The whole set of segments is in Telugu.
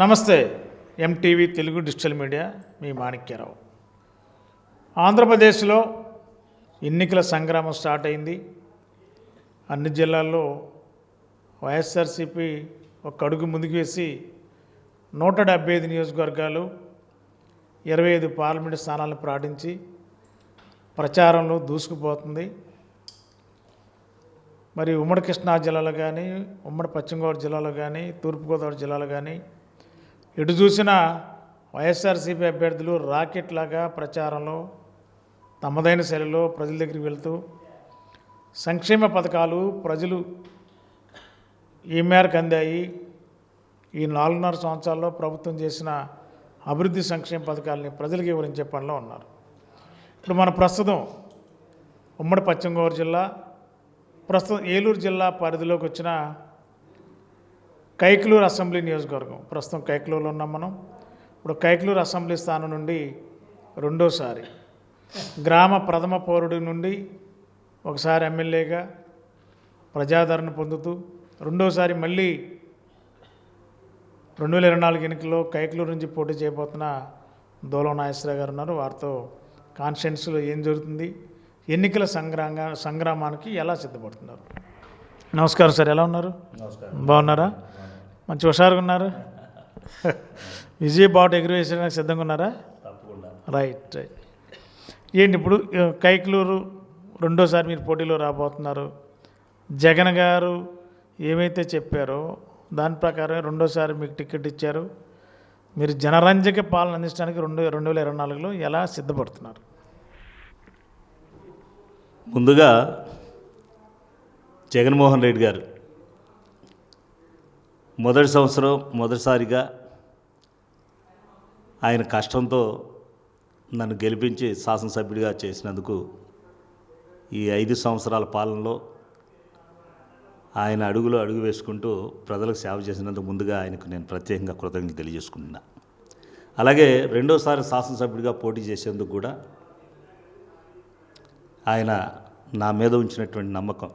నమస్తే ఎంటీవీ తెలుగు డిజిటల్ మీడియా మీ మాణిక్యరావు. ఆంధ్రప్రదేశ్లో ఎన్నికల సంగ్రామం స్టార్ట్ అయింది. అన్ని జిల్లాల్లో వైఎస్ఆర్సీపీ ఒక అడుగు ముందుకు వేసి నూట డెబ్బై ఐదు నియోజకవర్గాలు ఇరవై ఐదు పార్లమెంటు స్థానాలను ప్రకటించి ప్రచారంలో దూసుకుపోతుంది. మరి ఉమ్మడి కృష్ణా జిల్లాలో కానీ ఉమ్మడి పశ్చిమ గోదావరి జిల్లాలో కానీ తూర్పుగోదావరి జిల్లాలో కానీ ఎటు చూసినా వైఎస్ఆర్సీపీ అభ్యర్థులు రాకెట్ లాగా ప్రచారంలో తమదైన శైలిలో ప్రజల దగ్గరికి వెళ్తూ సంక్షేమ పథకాలు ప్రజలు ఈ మేరకు అందాయి. ఈ నాలుగున్నర సంవత్సరాల్లో ప్రభుత్వం చేసిన అభివృద్ధి సంక్షేమ పథకాలని ప్రజలకు వివరించే పనిలో ఉన్నారు. ఇప్పుడు మన ప్రస్తుతం ఉమ్మడి పశ్చిమ గోదావరి జిల్లా ప్రస్తుతం ఏలూరు జిల్లా పరిధిలోకి వచ్చిన కైకలూరు అసెంబ్లీ నియోజకవర్గం. ప్రస్తుతం కైకలూరులో ఉన్నాం మనం. ఇప్పుడు కైకలూరు అసెంబ్లీ స్థానం నుండి రెండోసారి. గ్రామ ప్రథమ పౌరుడి నుండి ఒకసారి ఎమ్మెల్యేగా ప్రజాదరణ పొందుతూ రెండోసారి మళ్ళీ రెండు వేల ఇరవై నాలుగు ఎన్నికల్లో కైకలూరు నుంచి పోటీ చేయబోతున్న దోలం నాగేశ్వరరావు గారు ఉన్నారు. వారితో కాన్స్టిట్యున్సీలో ఏం జరుగుతుంది ఎన్నికల సంగ్రామ సంగ్రామానికి ఎలా సిద్ధపడుతున్నారు? నమస్కారం సార్ ఎలా ఉన్నారు? నమస్కారం. బాగున్నారా? మంచి హుషారుగా ఉన్నారు విజయ్ బాట్ ఎగురవేసడానికి సిద్ధంగా ఉన్నారా? తప్పకుండా. Right right. ఏంటి ఇప్పుడు కైకలూరు రెండోసారి మీరు పోటీలో రాబోతున్నారు. జగన్ గారు ఏమైతే చెప్పారో దాని ప్రకారం రెండోసారి మీకు టికెట్ ఇచ్చారు. మీరు జనరంజక పాలన అందించడానికి రెండు రెండు వేల ఇరవై నాలుగులో ఎలా సిద్ధపడుతున్నారు? ముందుగా జగన్మోహన్ రెడ్డి గారు మొదటి సంవత్సరం మొదటిసారిగా ఆయన కష్టంతో నన్ను గెలిపించి శాసనసభ్యుడిగా చేసినందుకు ఈ ఐదు సంవత్సరాల పాలనలో ఆయన అడుగులో అడుగు వేసుకుంటూ ప్రజలకు సేవ చేసినందుకు ముందుగా ఆయనకు నేను ప్రత్యేకంగా కృతజ్ఞతలు తెలియజేసుకుంటున్నా. అలాగే రెండోసారి శాసనసభ్యుడిగా పోటీ చేసేందుకు కూడా ఆయన నా మీద ఉంచినటువంటి నమ్మకం.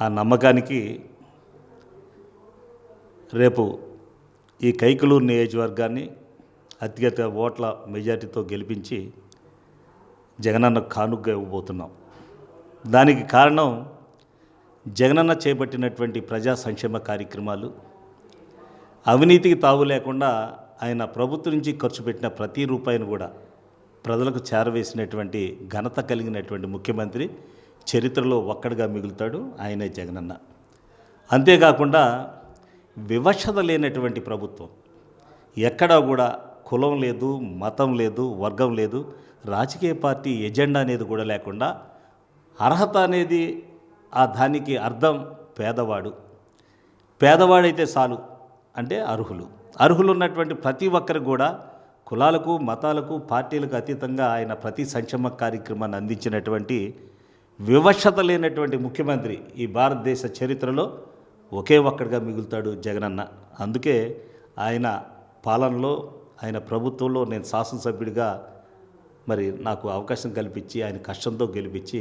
ఆ నమ్మకానికి రేపు ఈ కైకలూరు నియోజకవర్గాన్ని అత్యధిక ఓట్ల మెజార్టీతో గెలిపించి జగనన్న కానుగ్గా ఇవ్వబోతున్నాం. దానికి కారణం జగనన్న చేపట్టినటువంటి ప్రజా సంక్షేమ కార్యక్రమాలు అవినీతికి తావు లేకుండా ఆయన ప్రభుత్వం నుంచి ఖర్చు పెట్టిన ప్రతి రూపాయిని కూడా ప్రజలకు చేరవేసినటువంటి ఘనత కలిగినటువంటి ముఖ్యమంత్రి చరిత్రలో ఒక్కడిగా మిగులుతాడు ఆయనే జగనన్న. అంతేకాకుండా వివక్షత లేనటువంటి ప్రభుత్వం. ఎక్కడా కూడా కులం లేదు మతం లేదు వర్గం లేదు రాజకీయ పార్టీ ఎజెండా అనేది కూడా లేకుండా అర్హత అనేది ఆ దానికి అర్థం పేదవాడు. పేదవాడైతే చాలు అంటే అర్హులు. అర్హులు ఉన్నటువంటి ప్రతి ఒక్కరికి కూడా కులాలకు మతాలకు పార్టీలకు అతీతంగా ఆయన ప్రతి సంక్షేమ కార్యక్రమాన్ని అందించినటువంటి వివక్షత లేనటువంటి ముఖ్యమంత్రి ఈ భారతదేశ చరిత్రలో ఒకే ఒక్కడిగా మిగులుతాడు జగనన్న. అందుకే ఆయన పాలనలో ఆయన ప్రభుత్వంలో నేను శాసనసభ్యుడిగా మరి నాకు అవకాశం కల్పించి ఆయన కష్టంతో గెలిపించి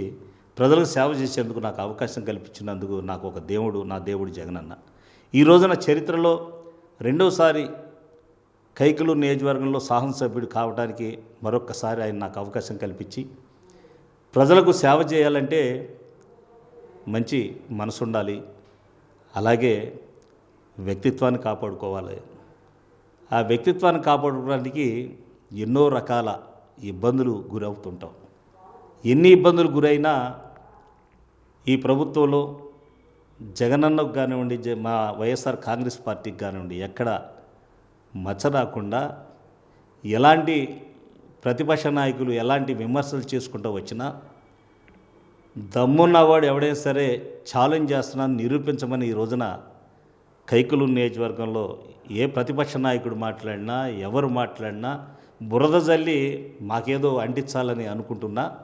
ప్రజలకు సేవ చేసేందుకు నాకు అవకాశం కల్పించినందుకు నాకు ఒక దేవుడు నా దేవుడు జగనన్న. ఈ రోజున చరిత్రలో రెండోసారి కైకలు నియోజకవర్గంలో శాసనసభ్యుడు కావడానికి మరొక్కసారి ఆయన నాకు అవకాశం కల్పించి ప్రజలకు సేవ చేయాలంటే మంచి మనసు ఉండాలి అలాగే వ్యక్తిత్వాన్ని కాపాడుకోవాలి. ఆ వ్యక్తిత్వాన్ని కాపాడుకోవడానికి ఎన్నో రకాల ఇబ్బందులు గురవుతుంటాం. ఎన్ని ఇబ్బందులు గురైనా ఈ ప్రభుత్వంలో జగనన్నకు కానివ్వండి జ- మా వైఎస్ఆర్ కాంగ్రెస్ పార్టీకి కానివ్వండి ఎక్కడ మచ్చ రాకుండా ఎలాంటి ప్రతిపక్ష నాయకులు ఎలాంటి విమర్శలు చేసుకుంటూ వచ్చినా దమ్మున్నవాడు ఎవడైనా సరే ఛాలెంజ్ చేస్తున్నాను నిరూపించమని ఈ రోజున కైకులు నియోజకవర్గంలో ఏ ప్రతిపక్ష నాయకుడు మాట్లాడినా ఎవరు మాట్లాడినా బురద జల్లి మాకేదో అంటించాలని అనుకుంటున్నా.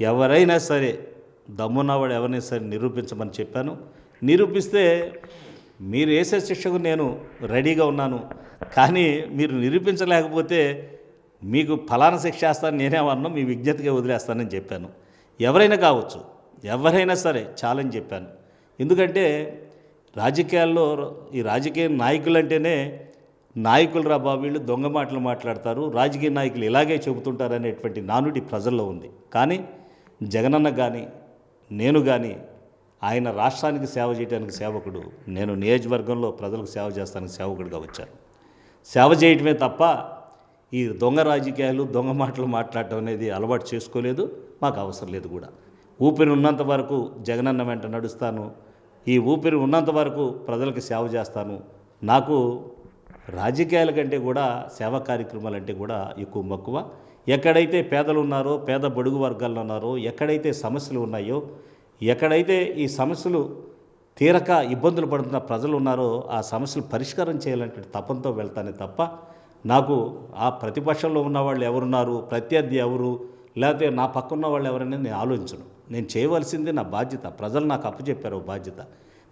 ఎవరైనా సరే దమ్మున్నవాడు ఎవరైనా సరే నిరూపించమని చెప్పాను. నిరూపిస్తే మీరు వేసే శిక్షకు నేను రెడీగా ఉన్నాను. కానీ మీరు నిరూపించలేకపోతే మీకు ఫలానా శిక్ష వేస్తాను నేనేమన్నా మీ విజ్ఞతగా వదిలేస్తానని చెప్పాను. ఎవరైనా కావచ్చు ఎవరైనా సరే ఛాలెంజ్ చెప్పాను. ఎందుకంటే రాజకీయాల్లో ఈ రాజకీయ నాయకులు అంటేనే నాయకులు రా బాబు వీళ్ళు దొంగ మాటలు మాట్లాడతారు రాజకీయ నాయకులు ఇలాగే చెబుతుంటారు అనేటువంటి నానుడి ప్రజల్లో ఉంది. కానీ జగనన్న కానీ నేను కానీ ఆయన రాష్ట్రానికి సేవ చేయడానికి సేవకుడు నేను నియోజకవర్గంలో ప్రజలకు సేవ చేస్తానికి సేవకుడిగా వచ్చాను. సేవ చేయటమే తప్ప ఈ దొంగ రాజకీయాలు దొంగ మాటలు మాట్లాడటం అనేది అలవాటు చేసుకోలేదు. మాకు అవసరం లేదు కూడా. ఊపిరి ఉన్నంత వరకు జగనన్న వెంట నడుస్తాను. ఈ ఊపిరి ఉన్నంత వరకు ప్రజలకు సేవ చేస్తాను. నాకు రాజకీయాల కంటే కూడా సేవా కార్యక్రమాలు అంటే కూడా ఎక్కువ మక్కువ. ఎక్కడైతే పేదలు ఉన్నారో పేద బడుగు వర్గాల్లో ఉన్నారో ఎక్కడైతే సమస్యలు ఉన్నాయో ఎక్కడైతే ఈ సమస్యలు తీరక ఇబ్బందులు పడుతున్న ప్రజలు ఉన్నారో ఆ సమస్యలు పరిష్కారం చేయాలంటే తపంతో వెళ్తానే తప్ప నాకు ఆ ప్రతిపక్షంలో ఉన్న వాళ్ళు ఎవరున్నారు ప్రత్యర్థి ఎవరు లేకపోతే నా పక్కన వాళ్ళు ఎవరనేది నేను ఆలోచించను. నేను చేయవలసింది నా బాధ్యత. ప్రజలు నాకు అప్పచెప్పారు బాధ్యత.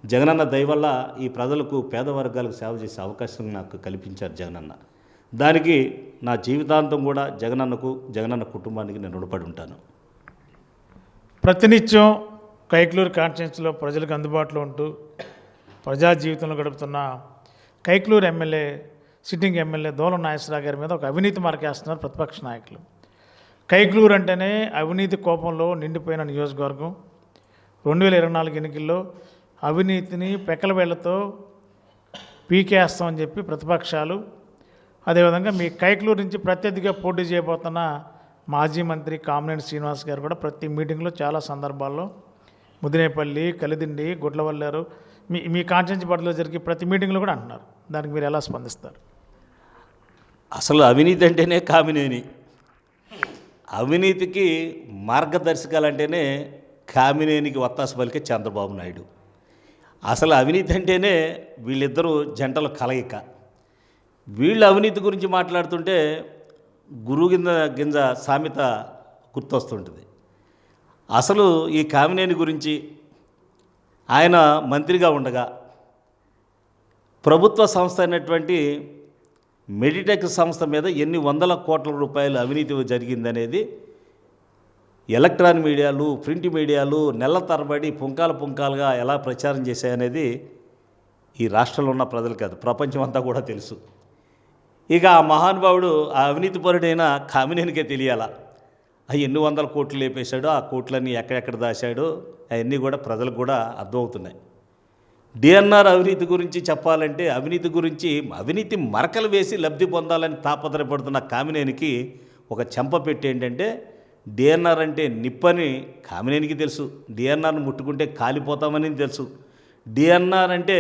జగనన్న దయవల్ల ఈ ప్రజలకు పేద వర్గాలకు సేవ చేసే అవకాశం నాకు కల్పించారు జగనన్న. దానికి నా జీవితాంతం కూడా జగనన్నకు జగనన్న కుటుంబానికి నేను రుణపడి ఉంటాను. ప్రతినిత్యం కైక్లూరు కాన్స్టిట్యున్సీలో ప్రజలకు అందుబాటులో ఉంటూ ప్రజా జీవితంలో గడుపుతున్న Kaikaluru MLA sitting MLA Dola Nageswararao గారి మీద ఒక అవినీతి మార్కేస్తున్నారు ప్రతిపక్ష నాయకులు. కైక్లూరు అంటేనే అవినీతి కోపంలో నిండిపోయిన నియోజకవర్గం. రెండు వేల ఇరవై నాలుగు ఎన్నికల్లో అవినీతిని పెకలవేళ్ళతో పీకేస్తామని చెప్పి ప్రతిపక్షాలు. అదేవిధంగా మీ కైక్లూరు నుంచి ప్రత్యర్థిగా పోటీ చేయబోతున్న మాజీ మంత్రి కామినేని శ్రీనివాస్ గారు కూడా ప్రతి మీటింగ్లో చాలా సందర్భాల్లో ముదినేపల్లి కలిదిండి గుడ్లవల్లారు మీ మీ కాన్స్టిట్యూన్సీ పరిధిలో జరిగే ప్రతి మీటింగ్లో కూడా అంటున్నారు. దానికి మీరు ఎలా స్పందిస్తారు? అసలు అవినీతి అంటేనే కామినేని. అవినీతికి మార్గదర్శకాలంటేనే కామినేనికి వత్తాసు పలికే చంద్రబాబు నాయుడు. అసలు అవినీతి అంటేనే వీళ్ళిద్దరూ జంటల కలయిక. వీళ్ళు అవినీతి గురించి మాట్లాడుతుంటే గురువు గింజ గింజ సామెత గుర్తొస్తుంటుంది. అసలు ఈ కామినేని గురించి ఆయన మంత్రిగా ఉండగా ప్రభుత్వ సంస్థ అయినటువంటి మెడిటెక్ సంస్థ మీద ఎన్ని వందల కోట్ల రూపాయలు అవినీతి జరిగిందనేది ఎలక్ట్రాన్ మీడియాలు ప్రింట్ మీడియాలు నెల తరబడి పుంకాలు పుంకాలుగా ఎలా ప్రచారం చేశాయనేది ఈ రాష్ట్రంలో ఉన్న ప్రజలు కాదు ప్రపంచం అంతా కూడా తెలుసు. ఇక ఆ మహానుభావుడు ఆ అవినీతి పరుడైన కామినేనికే తెలియాలా. ఆ ఎన్ని వందల కోట్లు లేపేశాడో ఆ కోట్లన్నీ ఎక్కడెక్కడ దాశాడో అవన్నీ కూడా ప్రజలకు కూడా అర్థమవుతున్నాయి. డిఎన్ఆర్ అవినీతి గురించి చెప్పాలంటే అవినీతి గురించి అవినీతి మరకలు వేసి లబ్ధి పొందాలని తాపత్రయపడుతున్న కామినేనికి ఒక చెంప పెట్టి ఏంటంటే డిఎన్ఆర్ అంటే నిప్పని కామినేనికి తెలుసు. డిఎన్ఆర్ను ముట్టుకుంటే కాలిపోతామని తెలుసు. డిఎన్ఆర్ అంటే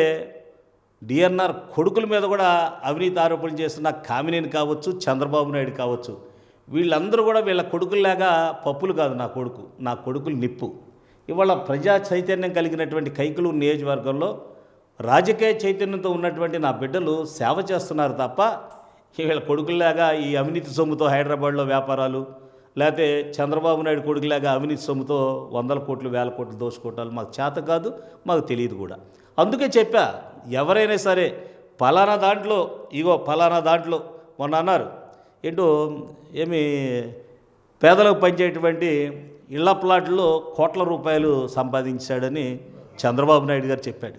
డిఎన్ఆర్ కొడుకుల మీద కూడా అవినీతి ఆరోపణలు చేస్తున్న కామినేని కావచ్చు చంద్రబాబు నాయుడు కావచ్చు. వీళ్ళందరూ కూడా వీళ్ళ కొడుకుల్లాగా పప్పులు కాదు నా కొడుకు నా కొడుకులు నిప్పు. ఇవాళ ప్రజా చైతన్యం కలిగినటువంటి కైకులు నియోజకవర్గంలో రాజకీయ చైతన్యంతో ఉన్నటువంటి నా బిడ్డలు సేవ చేస్తున్నారు తప్ప వీళ్ళ కొడుకులాగా ఈ అవినీతి సొమ్ముతో హైదరాబాద్లో వ్యాపారాలు లేకపోతే చంద్రబాబు నాయుడు కొడుకులాగా అవినీతి సొమ్ముతో వందల కోట్లు వేల కోట్లు దోచుకోవటాలు మాకు చేత కాదు మాకు తెలియదు కూడా. అందుకే చెప్పా ఎవరైనా సరే పలానా దాంట్లో ఇగో పలానా దాంట్లో మొన్న అన్నారు ఏంటో ఏమి పేదలకు పనిచేయటువంటి ఇళ్ళ ప్లాట్లో కోట్ల రూపాయలు సంపాదించాడని చంద్రబాబు నాయుడు గారు చెప్పాడు.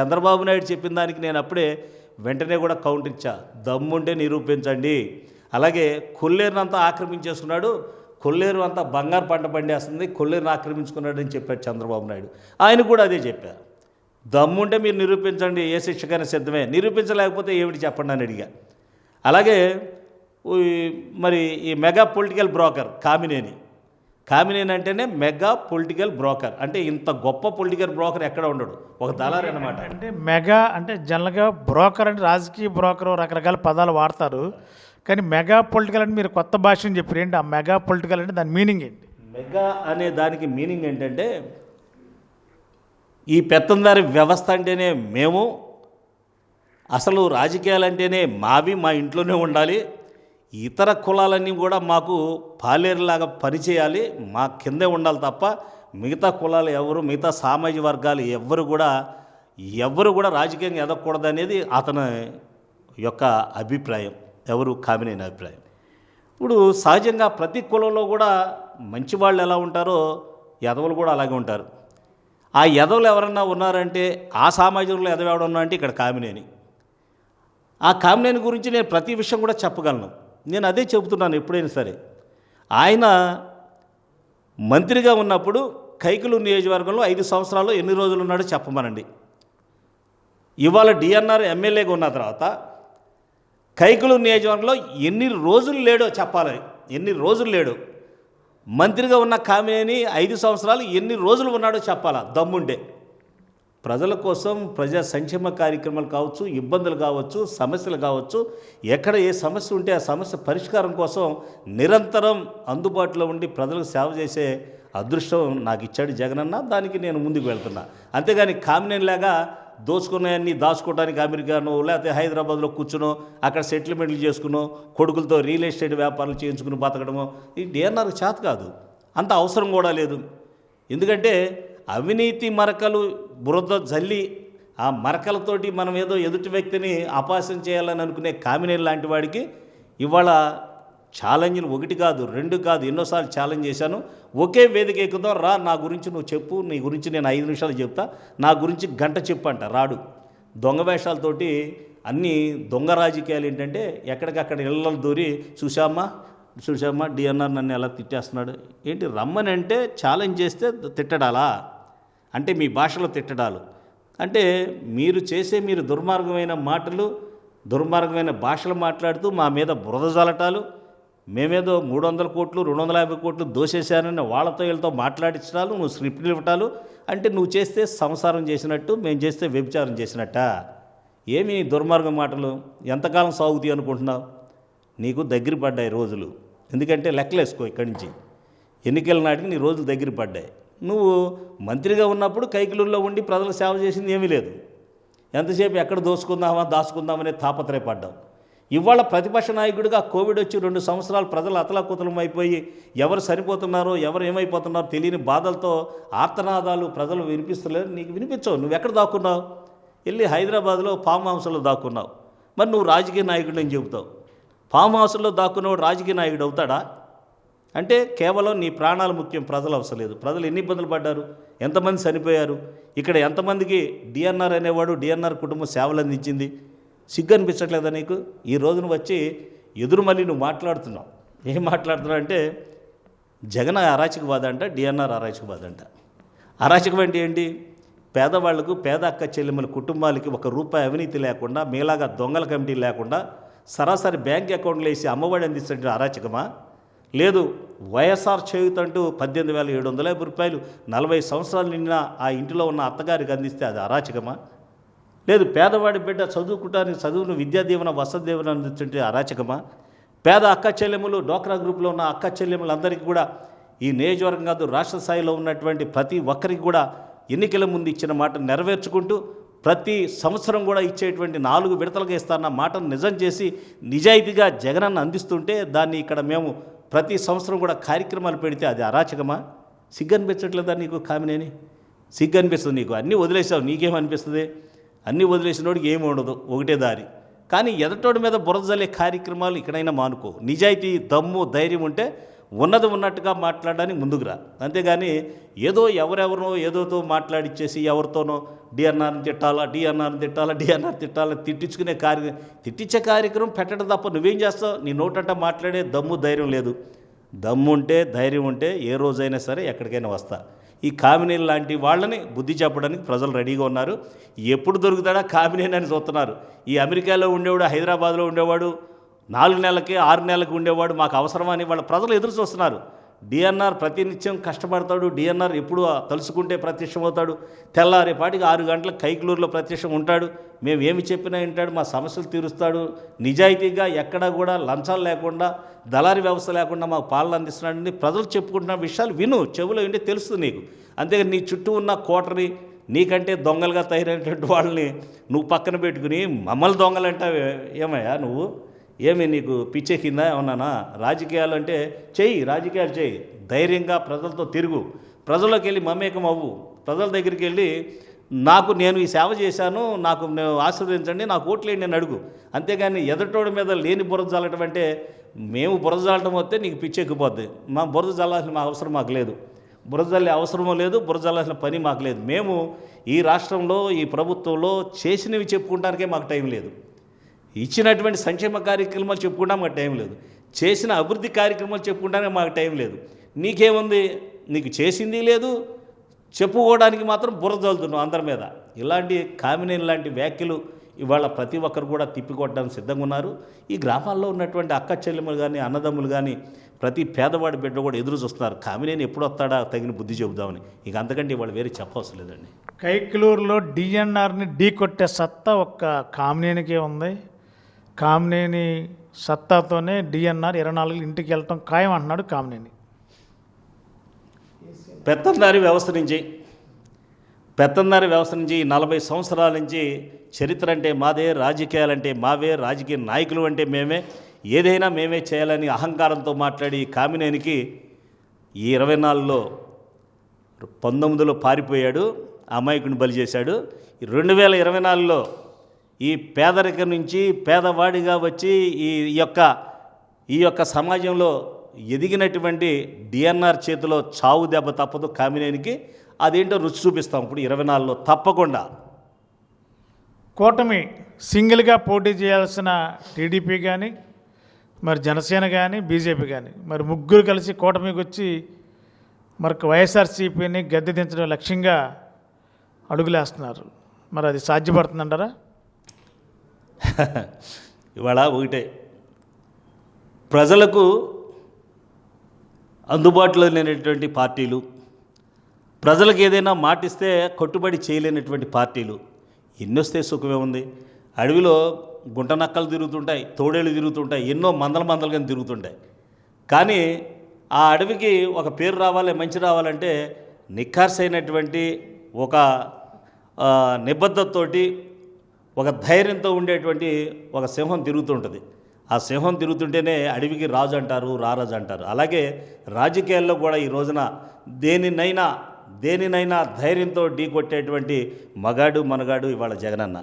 చంద్రబాబు నాయుడు చెప్పిన దానికి నేను అప్పుడే వెంటనే కూడా కౌంటర్ ఇచ్చా. దమ్ముంటే నిరూపించండి. అలాగే కొల్లేరునంతా ఆక్రమించేసుకున్నాడు కొల్లేరు అంతా బంగారు పంట పండేస్తుంది. కొల్లేరుని ఆక్రమించుకున్నాడని చెప్పాడు చంద్రబాబు నాయుడు. ఆయన కూడా అదే చెప్పారు. దమ్ముంటే మీరు నిరూపించండి. ఏ శిక్షకైనా సిద్ధమే. నిరూపించలేకపోతే ఏమిటి? చెప్పండి అని అడిగా. అలాగే మరి ఈ mega political broker Kamineni Kamineni అంటేనే మెగా పొలిటికల్ బ్రోకర్. అంటే ఇంత గొప్ప పొలిటికల్ బ్రోకర్ ఎక్కడ ఉండడు? ఒక దళారి అన్నమాట. అంటే మెగా అంటే జనరల్గా బ్రోకర్ అంటే రాజకీయ బ్రోకర్ రకరకాల పదాలు వాడతారు. కానీ మెగా పొలిటికల్ అంటే మీరు కొత్త భాషను చెప్పారు. ఏంటి? ఆ మెగా పొలిటికల్ అంటే దాని మీనింగ్ ఏంటి? మెగా అనే దానికి మీనింగ్ ఏంటంటే ఈ పెత్తందారి వ్యవస్థ అంటేనే మేము అసలు రాజకీయాలు అంటేనే మావి మా ఇంట్లోనే ఉండాలి. ఇతర కులాలన్నీ కూడా మాకు పాలేరులాగా పనిచేయాలి మా కిందే ఉండాలి తప్ప మిగతా కులాలు ఎవరు మిగతా సామాజిక వర్గాలు ఎవ్వరు కూడా ఎవ్వరు కూడా రాజకీయంగా ఎదగకూడదు అనేది అతని యొక్క అభిప్రాయం ఎవరు కామినేని అభిప్రాయం. ఇప్పుడు సహజంగా ప్రతి కులంలో కూడా మంచి వాళ్ళు ఎలా ఉంటారో ఎదవలు కూడా అలాగే ఉంటారు. ఆ ఎదవలు ఎవరన్నా ఉన్నారంటే ఆ సామాజికంలో ఎదవేవడం ఉన్నా అంటే ఇక్కడ కామినేని ఆ కామినేని గురించి నేను ప్రతి విషయం కూడా చెప్పగలను. నేను అదే చెబుతున్నాను ఎప్పుడైనా సరే. ఆయన మంత్రిగా ఉన్నప్పుడు కైకులు నియోజకవర్గంలో ఐదు సంవత్సరాలు ఎన్ని రోజులు ఉన్నాడో చెప్పమనండి. ఇవాళ డిఎన్ఆర్ ఎమ్మెల్యేగా ఉన్న తర్వాత కైకులు నియోజకవర్గంలో ఎన్ని రోజులు లేడో చెప్పాలి. ఎన్ని రోజులు లేడు. మంత్రిగా ఉన్న కామినేని ఐదు సంవత్సరాలు ఎన్ని రోజులు ఉన్నాడో చెప్పాలా. దమ్ముండే. ప్రజల కోసం ప్రజా సంక్షేమ కార్యక్రమాలు కావచ్చు ఇబ్బందులు కావచ్చు సమస్యలు కావచ్చు ఎక్కడ ఏ సమస్య ఉంటే ఆ సమస్య పరిష్కారం కోసం నిరంతరం అందుబాటులో ఉండి ప్రజలకు సేవ చేసే అదృష్టం నాకు ఇచ్చాడు జగనన్న దానికి నేను ముందుకు వెళ్తున్నా. అంతేగాని కామినేనిలాగా దోచుకున్నాయన్నీ దాచుకోవడానికి అమెరికాను లేకపోతే హైదరాబాద్లో కూర్చునో అక్కడ సెటిల్మెంట్లు చేసుకునో కొడుకులతో రియల్ ఎస్టేట్ వ్యాపారాలు చేయించుకుని బతకడమో ఇది నాకు చేత కాదు. అంత అవసరం కూడా లేదు. ఎందుకంటే అవినీతి మరకలు బురద జల్లి ఆ మరకలతోటి మనం ఏదో ఎదుటి వ్యక్తిని అపాసం చేయాలని అనుకునే కామినేని లాంటి వాడికి ఇవాళ ఛాలెంజ్లు ఒకటి కాదు రెండు కాదు ఎన్నోసార్లు ఛాలెంజ్ చేశాను. ఒకే వేదిక ఎక్కుదాం రా నా గురించి నువ్వు చెప్పు నీ గురించి నేను ఐదు నిమిషాలు చెప్తా నా గురించి గంట చెప్పు అంట రాడు. దొంగ వేషాలతోటి అన్ని దొంగ రాజకీయాలు ఏంటంటే ఎక్కడికక్కడ ఇళ్ళలు దూరి చూసామా చూసామా డిఎన్ఆర్ నన్ను ఎలా తిట్టేస్తున్నాడు? ఏంటి రమ్మని అంటే ఛాలెంజ్ చేస్తే తిట్టడాలా? అంటే మీ భాషలో తిట్టడాలు. అంటే మీరు చేసే మీరు దుర్మార్గమైన మాటలు దుర్మార్గమైన భాషలు మాట్లాడుతూ మా మీద బురద జలటాలు మేమేదో మూడు వందల కోట్లు రెండు వందల యాభై కోట్లు దోసేశానని వాళ్ళతో వీళ్ళతో మాట్లాడించడాలు నువ్వు స్క్రిప్ట్లు ఇవ్వటాలు అంటే నువ్వు చేస్తే సంసారం చేసినట్టు మేము చేస్తే వ్యభిచారం చేసినట్ట? ఏమి దుర్మార్గం మాటలు? ఎంతకాలం సాగుతాయి అనుకుంటున్నావు? నీకు దగ్గర పడ్డాయి రోజులు. ఎందుకంటే లెక్కలేసుకో ఇక్కడి నుంచి. ఎన్నికల నాటికి నీ రోజులు దగ్గర పడ్డాయి. నువ్వు మంత్రిగా ఉన్నప్పుడు కైకిలూరులో ఉండి ప్రజల సేవ చేసింది ఏమీ లేదు. ఎంతసేపు ఎక్కడ దోసుకుందామా దాచుకుందామనే తాపత్రయపడ్డావు. ఇవాళ ప్రతిపక్ష నాయకుడిగా కోవిడ్ వచ్చి రెండు సంవత్సరాలు ప్రజలు అతలాకుతలం అయిపోయి ఎవరు సరిపోతున్నారో ఎవరు ఏమైపోతున్నారో తెలియని బాధలతో ఆర్తనాదాలు ప్రజలు వినిపిస్తలేదు నీకు వినిపించవు. నువ్వు ఎక్కడ దాక్కున్నావు? వెళ్ళి హైదరాబాద్లో ఫామ్ హౌస్లో దాక్కున్నావు. మరి నువ్వు రాజకీయ నాయకుడు అని చెబుతావు. ఫామ్ హౌస్లో దాక్కున్నవాడు రాజకీయ నాయకుడు అవుతాడా? అంటే కేవలం నీ ప్రాణాలు ముఖ్యం ప్రజలు అవసరం లేదు. ప్రజలు ఎన్ని ఇబ్బందులు పడ్డారు? ఎంతమంది చనిపోయారు? ఇక్కడ ఎంతమందికి డిఎన్ఆర్ అనేవాడు డిఎన్ఆర్ కుటుంబం సేవలు అందించింది? సిగ్గు అనిపించట్లేదా నీకు? ఈ రోజున వచ్చి ఎదురు మళ్ళీ నువ్వు మాట్లాడుతున్నావు. ఏం మాట్లాడుతున్నావు అంటే జగన్ అరాచకవాద అంట డిఎన్ఆర్ అరాచకవాద అంట అరాచకం అంటే ఏంటి? పేదవాళ్ళకు పేద అక్క చెల్లెమ్మల కుటుంబాలకి ఒక రూపాయి అవినీతి లేకుండా మీలాగా దొంగల కమిటీ లేకుండా సరాసరి బ్యాంక్ అకౌంట్లు వేసి అమ్మఒడి అందిస్తుంటే అరాచకమా? లేదు వైఎస్ఆర్ చేయుత అంటూ పద్దెనిమిది వేల ఏడు వందల యాభై రూపాయలు నలభై సంవత్సరాలు నిండిన ఆ ఇంటిలో ఉన్న అత్తగారికి అందిస్తే అది అరాచకమా? లేదు పేదవాడి బిడ్డ చదువుకుంటానికి చదువును విద్యా దీవెన వసతి దీవెన అందిస్తుంటే అరాచకమా? పేద అక్క చెల్లెములు డోక్రా గ్రూప్లో ఉన్న అక్క చెల్లెములందరికీ కూడా ఈ నియోజకవర్గం కాదు రాష్ట్ర స్థాయిలో ఉన్నటువంటి ప్రతి ఒక్కరికి కూడా ఎన్నికల ముందు ఇచ్చిన మాట నెరవేర్చుకుంటూ ప్రతి సంవత్సరం కూడా ఇచ్చేటువంటి నాలుగు విడతలుగా ఇస్తారన్న మాటను నిజం చేసి నిజాయితీగా జగనన్న అందిస్తుంటే దాన్ని ఇక్కడ మేము ప్రతి సంవత్సరం కూడా కార్యక్రమాలు పెడితే అది అరాచకమా? సిగ్గు అనిపించట్లేదా నీకు కామినేని? సిగ్గనిపిస్తుంది నీకు. అన్నీ వదిలేసావు. నీకేమనిపిస్తుంది? అన్నీ వదిలేసినోడికి ఏమి ఉండదు. ఒకటే దారి. కానీ ఎదటోడి మీద బురద జల్లే కార్యక్రమాలు ఇక్కడైనా మానుకో. నిజాయితీ దమ్ము ధైర్యం ఉంటే ఉన్నది ఉన్నట్టుగా మాట్లాడడానికి ముందుకు రా. అంతేగాని ఏదో ఎవరెవరినో ఏదోతో మాట్లాడిచ్చేసి ఎవరితోనో డిఎన్ఆర్ని తిట్టాలా డిఎన్ఆర్ని తిట్టాలా డిఎన్ఆర్ తిట్టాలా తిట్టించుకునే కార్య తిట్టించే కార్యక్రమం పెట్టడం తప్ప నువ్వేం చేస్తావు? నీ నోటంట మాట్లాడే దమ్ము ధైర్యం లేదు. దమ్ము ఉంటే ధైర్యం ఉంటే ఏ రోజైనా సరే ఎక్కడికైనా వస్తా. ఈ కామినేని లాంటి వాళ్ళని బుద్ధి చెప్పడానికి ప్రజలు రెడీగా ఉన్నారు. ఎప్పుడు దొరుకుతాడా కామినేని అని చూస్తున్నారు. ఈ అమెరికాలో ఉండేవాడు హైదరాబాద్లో ఉండేవాడు నాలుగు నెలలకి ఆరు నెలలకి ఉండేవాడు మాకు అవసరమని వాళ్ళ ప్రజలు ఎదురు చూస్తున్నారు. డిఎన్ఆర్ ప్రతినిత్యం కష్టపడతాడు. డిఎన్ఆర్ ఎప్పుడు తలుసుకుంటే ప్రత్యక్షమవుతాడు. తెల్లారేపాటికి ఆరు గంటలకు కైకులూరులో ప్రత్యక్షం ఉంటాడు. మేము ఏమి చెప్పినా వింటాడు మా సమస్యలు తీరుస్తాడు. నిజాయితీగా ఎక్కడా కూడా లంచాలు లేకుండా దళారీ వ్యవస్థ లేకుండా మాకు పాలన అందిస్తున్నాడని ప్రజలు చెప్పుకుంటున్న విషయాలు విను. చెవులో వింటే తెలుస్తుంది నీకు. అంతేగాని నీ చుట్టూ ఉన్న కోటరి నీకంటే దొంగలుగా తయారైనటువంటి వాళ్ళని నువ్వు పక్కన పెట్టుకుని మమ్మల్ని దొంగలంటావే. ఏమయ్యా నువ్వు? ఏమి నీకు పిచ్చే కింద రాజకీయాలు అంటే చెయ్యి రాజకీయాలు చెయ్యి. ధైర్యంగా ప్రజలతో తిరుగు. ప్రజల్లోకి వెళ్ళి మమేకం అవ్వు. ప్రజల దగ్గరికి వెళ్ళి నాకు నేను ఈ సేవ చేశాను నాకు నేను ఆశీర్వదించండి నాకు ఓట్లేండి నేను అడుగు. అంతేగాని ఎదటోడి మీద లేని బురద చల్లటం అంటే మేము బురద చల్లటం వస్తే నీకు పిచ్చెక్కిపోద్ది మా బురద చల్లాల్సిన మా అవసరం మాకు లేదు. బురద జల్లే అవసరమో లేదు బురద చల్లాల్సిన పని మాకు లేదు. మేము ఈ రాష్ట్రంలో ఈ ప్రభుత్వంలో చేసినవి చెప్పుకోవడానికే మాకు టైం లేదు. ఇచ్చినటువంటి సంక్షేమ కార్యక్రమాలు చెప్పుకుంటా మాకు టైం లేదు. చేసిన అభివృద్ధి కార్యక్రమాలు చెప్పుకుంటానికి మాకు టైం లేదు. నీకేముంది? నీకు చేసింది లేదు. చెప్పుకోవడానికి మాత్రం బుర్ర చల్లుతున్నావు అందరి మీద. ఇలాంటి కామినేని లాంటి వ్యాఖ్యలు ఇవాళ ప్రతి ఒక్కరు కూడా తిప్పికొట్టడానికి సిద్ధంగా ఉన్నారు. ఈ గ్రామాల్లో ఉన్నటువంటి అక్క చెల్లెములు కానీ అన్నదమ్ములు కానీ ప్రతి పేదవాడి బిడ్డ కూడా ఎదురు చూస్తున్నారు. కామినేని ఎప్పుడు వస్తాడా? తగిన బుద్ధి చెబుదామని. ఇక అంతకంటే ఇవాళ వేరే చెప్పవసరం లేదండి. కైకలూరులో డిఎన్ఆర్ని ఢీ కొట్టే సత్తా ఒక్క కామినేనికే ఉంది. కామినేని సత్తాతోనే డిఎన్ఆర్ ఇరవై నాలుగు ఇంటికి వెళ్ళటం ఖాయం అంటున్నాడు కామినేని. పెత్తందారి వ్యవస్థ నుంచి పెత్తందారి వ్యవస్థ నుంచి నలభై సంవత్సరాల నుంచి చరిత్ర అంటే మాదే రాజకీయాలంటే మావే రాజకీయ నాయకులు అంటే మేమే ఏదైనా మేమే చేయాలని అహంకారంతో మాట్లాడి కామినేనికి ఈ ఇరవై నాలుగులో పంతొమ్మిదిలో పారిపోయాడు అమాయకుని బలి చేశాడు. ఈ రెండు వేల ఇరవై నాలుగులో ఈ పేదరికం నుంచి పేదవాడిగా వచ్చి ఈ యొక్క ఈ యొక్క సమాజంలో ఎదిగినటువంటి డిఎన్ఆర్ చేతిలో చావు దెబ్బ తప్పదు కామినేనికి. అదేంటో రుచి చూపిస్తాం ఇప్పుడు ఇరవై నాలుగులో. తప్పకుండా. కూటమి సింగిల్గా పోటీ చేయాల్సిన టీడీపీ కానీ మరి జనసేన కానీ బీజేపీ కానీ మరి ముగ్గురు కలిసి కూటమికి వచ్చి మరి వైఎస్ఆర్సీపీని గద్దె దించడం లక్ష్యంగా అడుగులేస్తున్నారు. మరి అది సాధ్యపడుతుందంటారా? ఇవాళ ఒకటే. ప్రజలకు అందుబాటులో లేనటువంటి పార్టీలు ప్రజలకు ఏదైనా మాటిస్తే కట్టుబడి చేయలేనటువంటి పార్టీలు ఎన్నొస్తే సుఖమే ఉంది. అడవిలో గుంట నక్కలు తిరుగుతుంటాయి తోడేళ్ళు తిరుగుతుంటాయి ఎన్నో మందల మందలుగా తిరుగుతుంటాయి. కానీ ఆ అడవికి ఒక పేరు రావాలి మంచి రావాలంటే నిఖార్సైనటువంటి ఒక నిబద్ధతతోటి ఒక ధైర్యంతో ఉండేటువంటి ఒక సింహం తిరుగుతుంటుంది. ఆ సింహం తిరుగుతుంటేనే అడవికి రాజు అంటారు రారాజు అంటారు. అలాగే రాజకీయాల్లో కూడా ఈ రోజున దేనినైనా దేనినైనా ధైర్యంతో ఢీకొట్టేటువంటి మగాడు మనగాడు ఇవాళ జగనన్న.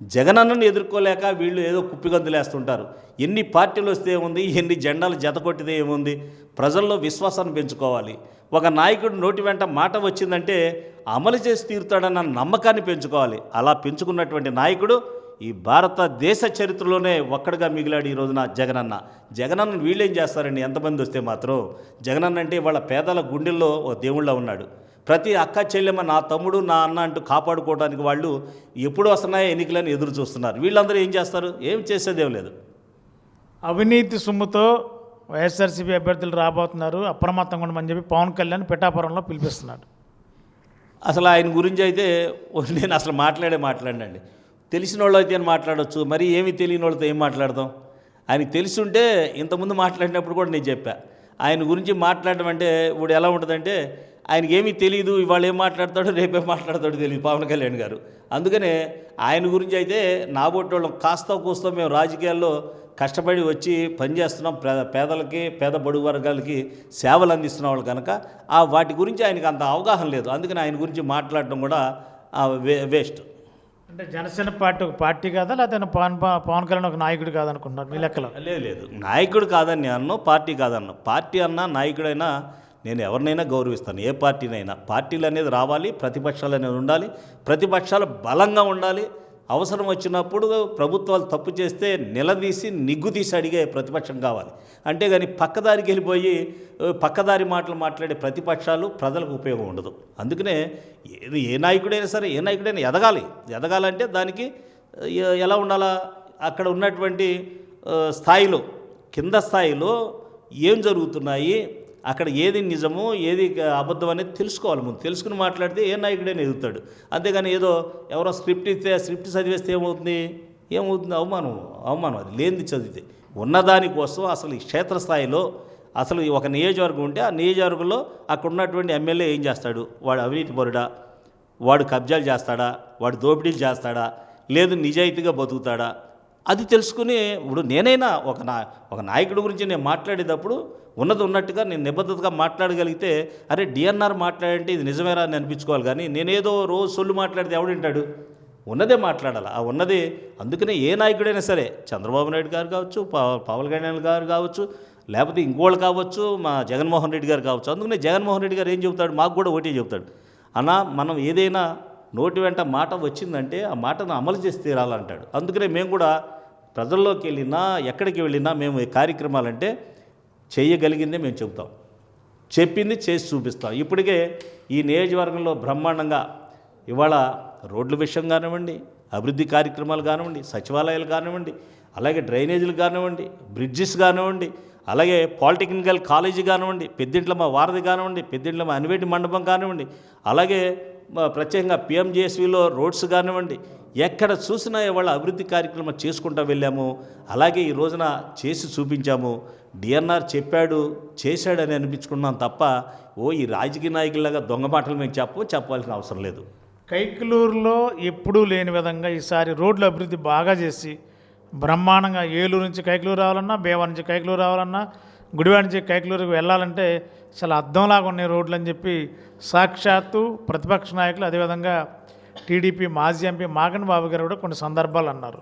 జగనన్నను ఎదుర్కోలేక వీళ్ళు ఏదో కుప్పిగందులేస్తుంటారు. ఎన్ని పార్టీలు వస్తే ఏముంది? ఎన్ని జెండాలు జతకొట్టితే ఏముంది? ప్రజల్లో విశ్వాసాన్ని పెంచుకోవాలి. ఒక నాయకుడు నోటి వెంట మాట వచ్చిందంటే అమలు చేసి తీరుతాడన్న నమ్మకాన్ని పెంచుకోవాలి. అలా పెంచుకున్నటువంటి నాయకుడు ఈ భారతదేశ చరిత్రలోనే ఒక్కడిగా మిగిలాడు ఈ రోజున జగనన్న జగనన్న వీళ్ళేం చేస్తారండి? ఎంతమంది వస్తే మాత్రం? జగనన్న అంటే వాళ్ళ పేదల గుండెల్లో ఓ దేవుళ్ళ ఉన్నాడు. ప్రతి అక్క చెల్లెమ్మ నా తమ్ముడు నా అన్న అంటూ కాపాడుకోవడానికి వాళ్ళు ఎప్పుడు వస్తున్నాయో ఎన్నికలని ఎదురు చూస్తున్నారు. వీళ్ళందరూ ఏం చేస్తారు? ఏం చేసేదేం లేదు. అవినీతి సొమ్ముతో వైఎస్ఆర్సీపీ అభ్యర్థులు రాబోతున్నారు. అప్రమత్తంగా ఉండమని చెప్పి పవన్ కళ్యాణ్ పిఠాపురంలో పిలిపిస్తున్నాడు. అసలు ఆయన గురించి అయితే నేను అసలు మాట్లాడే మాట్లాడండి తెలిసిన వాళ్ళు అయితే మాట్లాడవచ్చు మరి ఏమి తెలియని వాళ్ళతో ఏం మాట్లాడతాం? ఆయనకి తెలిసి ఉంటే ఇంతకుముందు మాట్లాడినప్పుడు కూడా నేను చెప్పా. ఆయన గురించి మాట్లాడడం అంటే ఇప్పుడు ఎలా ఉంటుందంటే ఆయనకి ఏమీ తెలియదు ఇవాళ ఏం మాట్లాడతాడో రేపేం మాట్లాడతాడో తెలియదు పవన్ కళ్యాణ్ గారు. అందుకనే ఆయన గురించి అయితే నాబొట్టోళ్ళం కాస్త కూస్తో మేము రాజకీయాల్లో కష్టపడి వచ్చి పనిచేస్తున్నాం పేదలకి పేద బడుగు వర్గాలకి సేవలు అందిస్తున్న వాళ్ళు కనుక ఆ వాటి గురించి ఆయనకు అంత అవగాహన లేదు. అందుకని ఆయన గురించి మాట్లాడడం కూడా వేస్ట్. అంటే జనసేన పార్టీ ఒక పార్టీ కాదా? లేకపోతే పవన్ పవన్ కళ్యాణ్ ఒక నాయకుడు కాదనుకుంటున్నారు మీ లెక్కలో? లేదు లేదు. నాయకుడు కాదని నేను అన్ను పార్టీ కాదన్ను. పార్టీ అన్నా నాయకుడైనా నేను ఎవరినైనా గౌరవిస్తాను. ఏ పార్టీనైనా. పార్టీలు అనేది రావాలి ప్రతిపక్షాలు అనేది ఉండాలి ప్రతిపక్షాలు బలంగా ఉండాలి. అవసరం వచ్చినప్పుడు ప్రభుత్వాలు తప్పు చేస్తే నిలదీసి నిగ్గు తీసి అడిగే ప్రతిపక్షం కావాలి. అంతేగాని పక్కదారికి వెళ్ళిపోయి పక్కదారి మాటలు మాట్లాడే ప్రతిపక్షాలు ప్రజలకు ఉపయోగం ఉండదు. అందుకనే ఏది ఏ నాయకుడైనా సరే ఏ నాయకుడైనా ఎదగాలి. ఎదగాలంటే దానికి ఎలా ఉండాలా? అక్కడ ఉన్నటువంటి స్థాయిలో కింద స్థాయిలో ఏం జరుగుతున్నాయి? అక్కడ ఏది నిజమో ఏది అబద్ధం అనేది తెలుసుకోవాలి ముందు. తెలుసుకుని మాట్లాడితే ఏ నాయకుడైనా ఎదుగుతాడు. అంతేగాని ఏదో ఎవరో స్క్రిప్ట్ ఇస్తే స్క్రిప్ట్ చదివేస్తే ఏమవుతుంది? ఏమవుతుంది? అవమానం అవమానం అది లేనిది చదివితే. ఉన్నదానికోసం అసలు ఈ క్షేత్రస్థాయిలో అసలు ఒక నియోజకవర్గం ఉంటే ఆ నియోజకవర్గంలో అక్కడ ఉన్నటువంటి ఎమ్మెల్యే ఏం చేస్తాడు? వాడు అవినీతి పరుడా? వాడు కబ్జాలు చేస్తాడా? వాడు దోపిడీలు చేస్తాడా? లేదు నిజాయితీగా బతుకుతాడా? అది తెలుసుకుని ఇప్పుడు నేనైనా ఒక నా ఒక నాయకుడి గురించి నేను మాట్లాడేటప్పుడు ఉన్నది ఉన్నట్టుగా నేను నిబద్ధతగా మాట్లాడగలిగితే అరే డిఎన్ఆర్ మాట్లాడంటే ఇది నిజమేరా అని అనిపించుకోవాలి. కానీ నేనేదో రోజు సొల్లు మాట్లాడితే ఎవడింటాడు ఉన్నదే మాట్లాడాలి. ఆ ఉన్నది అందుకనే ఏ నాయకుడైనా సరే చంద్రబాబు నాయుడు గారు కావచ్చు పవన్ కళ్యాణ్ గారు కావచ్చు లేకపోతే ఇంకోళ్ళు కావచ్చు మా జగన్మోహన్ రెడ్డి గారు కావచ్చు అందుకనే జగన్మోహన్ రెడ్డి గారు ఏం చెబుతాడు? మాకు కూడా ఒకటే చెబుతాడు. అన్నా మనం ఏదైనా నోటి వెంట మాట వచ్చిందంటే ఆ మాటను అమలు చేసి తీరాలంటాడు. అందుకనే మేము కూడా ప్రజల్లోకి వెళ్ళినా ఎక్కడికి వెళ్ళినా మేము కార్యక్రమాలంటే చేయగలిగిందే మేము చెబుతాం. చెప్పింది చేసి చూపిస్తాం. ఇప్పటికే ఈ నియోజకవర్గంలో బ్రహ్మాండంగా ఇవాళ రోడ్ల విషయం కానివ్వండి అభివృద్ధి కార్యక్రమాలు కానివ్వండి సచివాలయాలు కానివ్వండి అలాగే డ్రైనేజీలు కానివ్వండి బ్రిడ్జెస్ కానివ్వండి అలాగే పాలిటెక్నికల్ కాలేజీ కానివ్వండి పెద్దింట్ల మా వారధి కానివ్వండి పెద్దింట్ల మా అనివేటి మండపం కానివ్వండి అలాగే మా ప్రత్యేకంగా పిఎంజేఎస్విలో రోడ్స్ కానివ్వండి ఎక్కడ చూసినా ఇవాళ అభివృద్ధి కార్యక్రమం చేసుకుంటూ వెళ్ళాము. అలాగే ఈ రోజున చేసి చూపించాము. డిఎన్ఆర్ చెప్పాడు చేశాడని అనిపించుకున్నాం తప్ప ఓ ఈ రాజకీయ నాయకులాగా దొంగ మాటలు మేము చెప్పు చెప్పాల్సిన అవసరం లేదు. కైకలూరులో ఎప్పుడూ లేని విధంగా ఈసారి రోడ్ల అభివృద్ధి బాగా చేసి బ్రహ్మాండంగా ఏలూరు నుంచి కైకలూరు రావాలన్నా బేవా నుంచి కైకలూరు రావాలన్నా గుడివాడ నుంచి కైకలూరుకి వెళ్ళాలంటే చాలా అద్దంలాగా ఉన్నాయి రోడ్లు అని చెప్పి సాక్షాత్తు ప్రతిపక్ష నాయకులు అదేవిధంగా టీడీపీ మాజీ ఎంపీ మాగన్ బాబు గారు కూడా కొన్ని సందర్భాలు అన్నారు.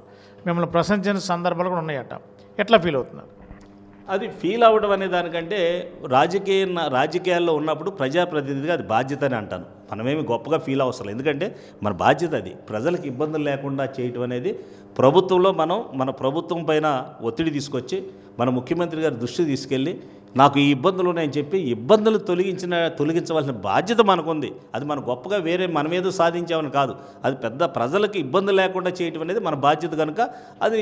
మిమ్మల్ని ప్రశంసిన సందర్భాలు కూడా ఉన్నాయట. ఎట్లా ఫీల్ అవుతున్నారు? అది ఫీల్ అవ్వడం అనే దానికంటే రాజకీయ రాజకీయాల్లో ఉన్నప్పుడు ప్రజాప్రతినిధిగా అది బాధ్యత అని అంటాను. మనమేమి గొప్పగా ఫీల్ అవసరం ఎందుకంటే మన బాధ్యత అది. ప్రజలకు ఇబ్బందులు లేకుండా చేయటం అనేది ప్రభుత్వంలో మనం మన ప్రభుత్వం పైన ఒత్తిడి తీసుకొచ్చి మన ముఖ్యమంత్రి గారి దృష్టి తీసుకెళ్ళి నాకు ఈ ఇబ్బందులు ఉన్నాయని చెప్పి ఇబ్బందులు తొలగించిన తొలగించవలసిన బాధ్యత మనకుంది. అది మన గొప్పగా వేరే మనమేదో సాధించామని కాదు. అది పెద్ద ప్రజలకు ఇబ్బంది లేకుండా చేయటం అనేది మన బాధ్యత కనుక అది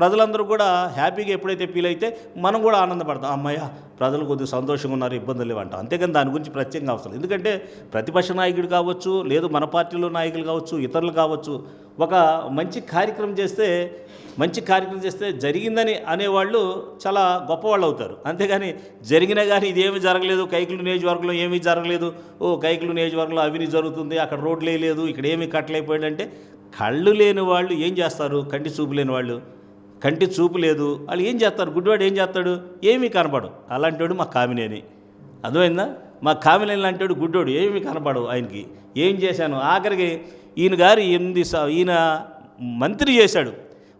ప్రజలందరూ కూడా హ్యాపీగా ఎప్పుడైతే ఫీల్ అయితే మనం కూడా ఆనందపడతాం. అమ్మయ్య ప్రజలు కొద్దిగా సంతోషంగా ఉన్నారు ఇబ్బందులు లేవంటాం. అంతేకాని దాని గురించి ప్రత్యేకంగా అవసరం ఎందుకంటే ప్రతిపక్ష నాయకుడు కావచ్చు లేదు మన పార్టీలో నాయకులు కావచ్చు ఇతరులు కావచ్చు ఒక మంచి కార్యక్రమం చేస్తే మంచి కార్యక్రమం చేస్తే జరిగిందని అనేవాళ్ళు చాలా గొప్పవాళ్ళు అవుతారు. అంతేగాని జరిగినా కానీ ఇదేమీ జరగలేదు కైకులు నియోజకవర్గంలో ఏమీ జరగలేదు ఓ కైకులు నియోజకవర్గంలో అవినీతి జరుగుతుంది అక్కడ రోడ్లు వేయలేదు ఇక్కడ ఏమీ కట్టలేకపోయాడంటే కళ్ళు లేని వాళ్ళు ఏం చేస్తారు? కంటి చూపు లేని వాళ్ళు. కంటి చూపు లేదు. వాళ్ళు ఏం చేస్తారు? గుడ్డివాడు ఏం చేస్తాడు? ఏమీ కనపడు అలాంటి వాడు మా కామినేని. అర్థమైందా? మా కామిలేని లాంటి గుడ్డోడు ఏమీ కనపడవు ఆయనకి. ఏం చేశాను? ఆఖరికి ఈయన గారు ఎనిమిది ఈయన మంత్రి చేశాడు.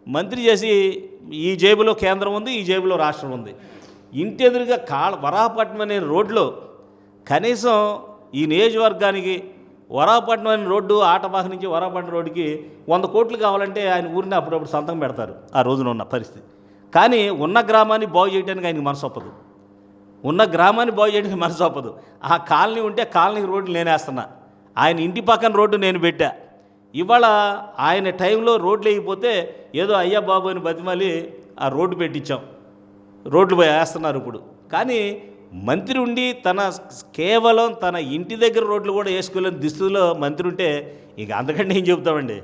మంత్రి చేసి ఈ జేబులో కేంద్రం ఉంది ఈ జేబులో రాష్ట్రం ఉంది. ఇంటి ఎదురుగా కాళ వరాపట్నం అనే రోడ్లో కనీసం ఈ నియోజకవర్గానికి వరాపట్నం అనే రోడ్డు ఆటపాక నుంచి వరాపట్నం రోడ్డుకి వంద కోట్లు కావాలంటే ఆయన ఊరిని అప్పుడప్పుడు సంతకం పెడతారు ఆ రోజున ఉన్న పరిస్థితి. కానీ ఉన్న గ్రామాన్ని బాగు చేయడానికి ఆయనకి మనసు ఒప్పదు. ఉన్న గ్రామాన్ని బాగు చేయడానికి మనసు ఒప్పదు ఆ కాలనీ ఉంటే కాలనీ రోడ్డు నేనేస్తున్నా ఆయన ఇంటి పక్కన రోడ్డు నేను పెట్టా. ఇవాళ ఆయన టైంలో రోడ్లు వేయకపోతే ఏదో అయ్యా బాబు అని బతిమాలి ఆ రోడ్డు పెట్టించాం. రోడ్లు పోయి వేస్తున్నారు ఇప్పుడు. కానీ మంత్రి ఉండి తన కేవలం తన ఇంటి దగ్గర రోడ్లు కూడా వేసుకోలేని దుస్థితిలో మంత్రి ఉంటే ఇక అంతకంటే ఏం చెబుతామండి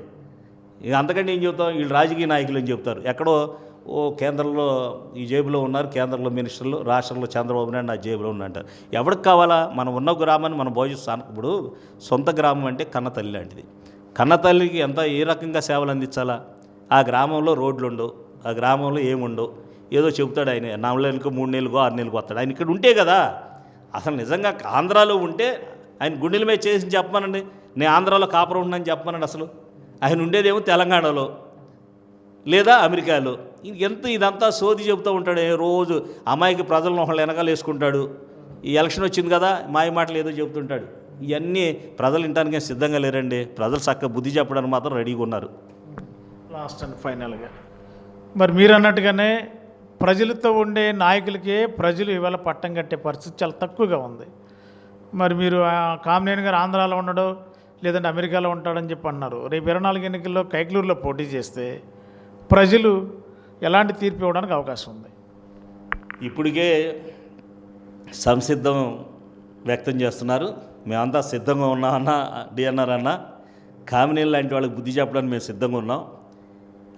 ఇక అంతకంటే ఏం చెబుతాం వీళ్ళు రాజకీయ నాయకులు అని చెప్తారు. ఎక్కడో ఓ కేంద్రంలో ఈ జేబులో ఉన్నారు కేంద్రంలో మినిస్టర్లు రాష్ట్రంలో చంద్రబాబు నాయుడు నా జేబులో ఉన్నంటారు ఎవరికి కావాలా? మనం ఉన్న గ్రామాన్ని మనం భోజిస్తాను ఇప్పుడు సొంత గ్రామం అంటే కన్న తల్లి లాంటిది. కన్న తల్లికి ఎంత ఏ రకంగా సేవలు అందించాలా? ఆ గ్రామంలో రోడ్లు ఉండవు ఆ గ్రామంలో ఏముండవు. ఏదో చెబుతాడు ఆయన నాలుగు మూడు నెలలుగో ఆరు నెలలుగో వస్తాడు. ఆయన ఇక్కడ ఉంటే కదా? అసలు నిజంగా ఆంధ్రాలో ఉంటే ఆయన గుండెల మీద చేసి చెప్పమనండి. నేను ఆంధ్రాలో కాపురం ఉన్నానని చెప్పమనండి అసలు. ఆయన ఉండేదేమో తెలంగాణలో లేదా అమెరికాలో. ఎంత ఇదంతా సోది చెబుతూ ఉంటాడు రోజు అమ్మాయికి ప్రజలను ఒకళ్ళు వెనకాల వేసుకుంటాడు ఈ ఎలక్షన్ వచ్చింది కదా మాయ మాటలు ఏదో చెబుతుంటాడు. ఇవన్నీ ప్రజలు వినటానికి సిద్ధంగా లేరండి. ప్రజలు చక్కగా బుద్ధి చెప్పడానికి మాత్రం రెడీగా ఉన్నారు. లాస్ట్ అండ్ ఫైనల్గా మరి మీరు అన్నట్టుగానే ప్రజలతో ఉండే నాయకులకే ప్రజలు ఇవాళ పట్టం కట్టే పరిస్థితి చాలా తక్కువగా ఉంది. మరి మీరు ఆ కామినేని గారు ఆంధ్రాలో ఉండడు లేదంటే అమెరికాలో ఉంటాడని చెప్పి అన్నారు. రేపు ఇరవై నాలుగు ఎన్నికల్లో కైకలూరులో పోటీ చేస్తే ప్రజలు ఎలాంటి తీర్పు ఇవ్వడానికి అవకాశం ఉంది? ఇప్పటికే సంసిద్ధం వ్యక్తం చేస్తున్నారు. మేమంతా సిద్ధంగా ఉన్నామన్న డిఎన్ఆర్ అన్న. కామినేని లాంటి వాళ్ళకి బుద్ధి చెప్పడానికి మేము సిద్ధంగా ఉన్నాం.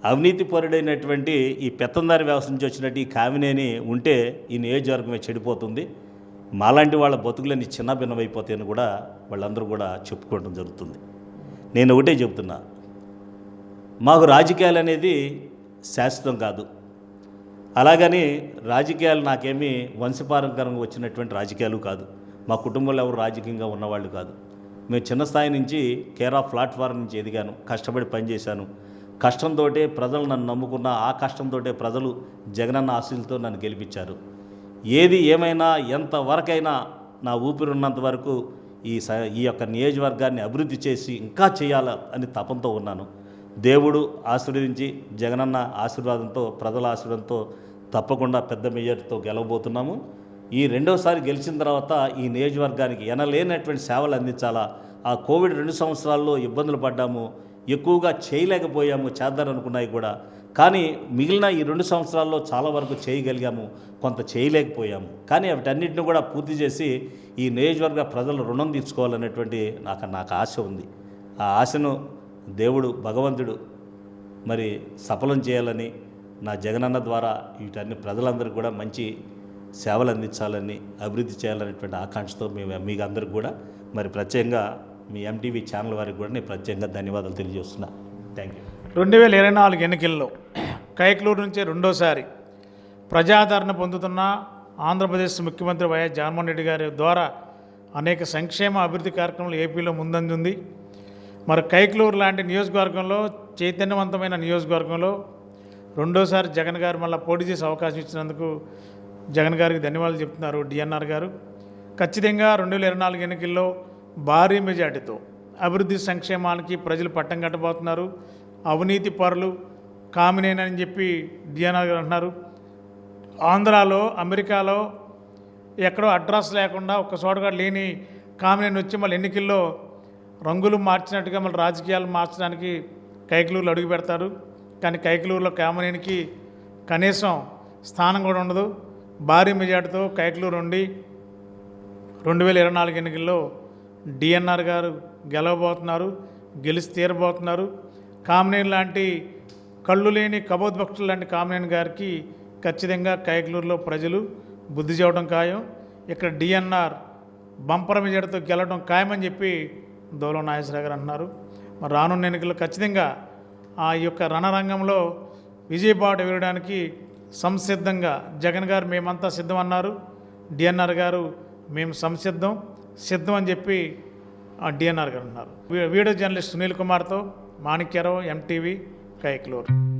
అవినీతి పరుడైనటువంటి ఈ పెత్తందారి వ్యవస్థ నుంచి వచ్చినట్టు ఈ కామినేని ఉంటే ఈ నియోజకవర్గమే చెడిపోతుంది. మాలాంటి వాళ్ళ బతుకులన్నీ చిన్న భిన్నమైపోతాయని కూడా వాళ్ళందరూ కూడా చెప్పుకోవడం జరుగుతుంది. నేను ఒకటే చెబుతున్నా మాకు రాజకీయాలు అనేది శాశ్వతం కాదు. అలాగని రాజకీయాలు నాకేమీ వంశపారంకరంగా వచ్చినటువంటి రాజకీయాలు కాదు. మా కుటుంబంలో ఎవరు రాజకీయంగా ఉన్నవాళ్ళు కాదు. మేము చిన్న స్థాయి నుంచి కేరా ప్లాట్ఫారం నుంచి ఎదిగాను. కష్టపడి పనిచేశాను కష్టంతో ప్రజలు నన్ను నమ్ముకున్న ఆ కష్టంతో ప్రజలు జగనన్న ఆశీలతో నన్ను గెలిపించారు. ఏది ఏమైనా ఎంతవరకైనా నా ఊపిరి ఉన్నంత వరకు ఈ స ఈ యొక్క నియోజకవర్గాన్ని అభివృద్ధి చేసి ఇంకా చేయాల అని తపంతో ఉన్నాను. దేవుడు ఆశీర్వదించి జగనన్న ఆశీర్వాదంతో ప్రజల ఆశీర్వాదంతో తప్పకుండా పెద్ద మెజార్టీతో గెలవబోతున్నాము. ఈ రెండవసారి గెలిచిన తర్వాత ఈ నియోజకవర్గానికి ఎనలేనటువంటి సేవలు అందించాలా? ఆ కోవిడ్ రెండు సంవత్సరాల్లో ఇబ్బందులు పడ్డాము ఎక్కువగా చేయలేకపోయాము చేద్దారనుకున్నాయి కూడా. కానీ మిగిలిన ఈ రెండు సంవత్సరాల్లో చాలా వరకు చేయగలిగాము కొంత చేయలేకపోయాము. కానీ వాటన్నిటిని కూడా పూర్తి చేసి ఈ నియోజకవర్గ ప్రజలు రుణం తీర్చుకోవాలనేటువంటి నాకు నాకు ఆశ ఉంది. ఆ ఆశను దేవుడు భగవంతుడు మరి సఫలం చేయాలని నా జగనన్న ద్వారా వీటన్ని ప్రజలందరికీ కూడా మంచి సేవలు అందించాలని అభివృద్ధి చేయాలనేటువంటి ఆకాంక్షతో మేము మీకు అందరికి కూడా మరి ప్రత్యేకంగా మీ ఎంటీవీ ఛానల్ వారికి కూడా నేను ప్రత్యేకంగా ధన్యవాదాలు తెలియజేస్తున్నా. థ్యాంక్ యూ రెండు వేల ఇరవై నాలుగు ఎన్నికల్లో కైకలూరు నుంచి రెండోసారి ప్రజాదరణ పొందుతున్న ఆంధ్రప్రదేశ్ ముఖ్యమంత్రి వైఎస్ జగన్మోహన్ రెడ్డి గారి ద్వారా అనేక సంక్షేమ అభివృద్ధి కార్యక్రమాలు ఏపీలో ముందంజుంది. మరి కైక్లూరు లాంటి నియోజకవర్గంలో చైతన్యవంతమైన నియోజకవర్గంలో రెండోసారి జగన్ గారు మళ్ళీ పోటీ చేసే అవకాశం ఇచ్చినందుకు జగన్ గారికి ధన్యవాదాలు చెప్తున్నారు డిఎన్ఆర్ గారు. ఖచ్చితంగా రెండు వేల ఇరవై నాలుగు ఎన్నికల్లో భారీ మెజార్టీతో అభివృద్ధి సంక్షేమానికి ప్రజలు పట్టం కట్టబోతున్నారు. అవినీతి పరులు కామినేనని చెప్పి డిఎన్ఆర్ గారు అంటున్నారు. ఆంధ్రాలో అమెరికాలో ఎక్కడో అడ్రస్ లేకుండా ఒక్క చోటగా లేని కామినేని వచ్చి మళ్ళీ ఎన్నికల్లో రంగులు మార్చినట్టుగా మళ్ళీ రాజకీయాలు మార్చడానికి కైకలూరులో అడుగు పెడతారు. కానీ కైకలూరులో కామనేనికి కనీసం స్థానం కూడా ఉండదు. భారీ మెజార్టీతో కైకలూరు ఉండి రెండు వేల ఇరవై నాలుగు ఎన్నికల్లో డిఎన్ఆర్ గారు గెలవబోతున్నారు గెలిచి తీరబోతున్నారు. కామనేని లాంటి కళ్ళు లేని కబోద్భక్తులు లాంటి కామనేని గారికి ఖచ్చితంగా కైకలూరులో ప్రజలు బుద్ధి చేయడం ఖాయం. ఇక్కడ డిఎన్ఆర్ బంపర మెజార్టీతో గెలవడం ఖాయమని చెప్పి దోలో నాగేశ్వరరావు గారు అంటున్నారు. మరి రానున్న ఎన్నికల్లో ఖచ్చితంగా ఆ యొక్క రణరంగంలో విజయబాట వేయడానికి సంసిద్ధంగా జగన్ గారు మేమంతా సిద్ధం అన్నారు డిఎన్ఆర్ గారు మేము సంసిద్ధం సిద్ధం అని చెప్పి ఆ డిఎన్ఆర్ గారు అన్నారు. వీ- వీడియో జర్నలిస్ట్ సునీల్ కుమార్తో మాణిక్యరావు ఎంటీవీ కైక్లూరు.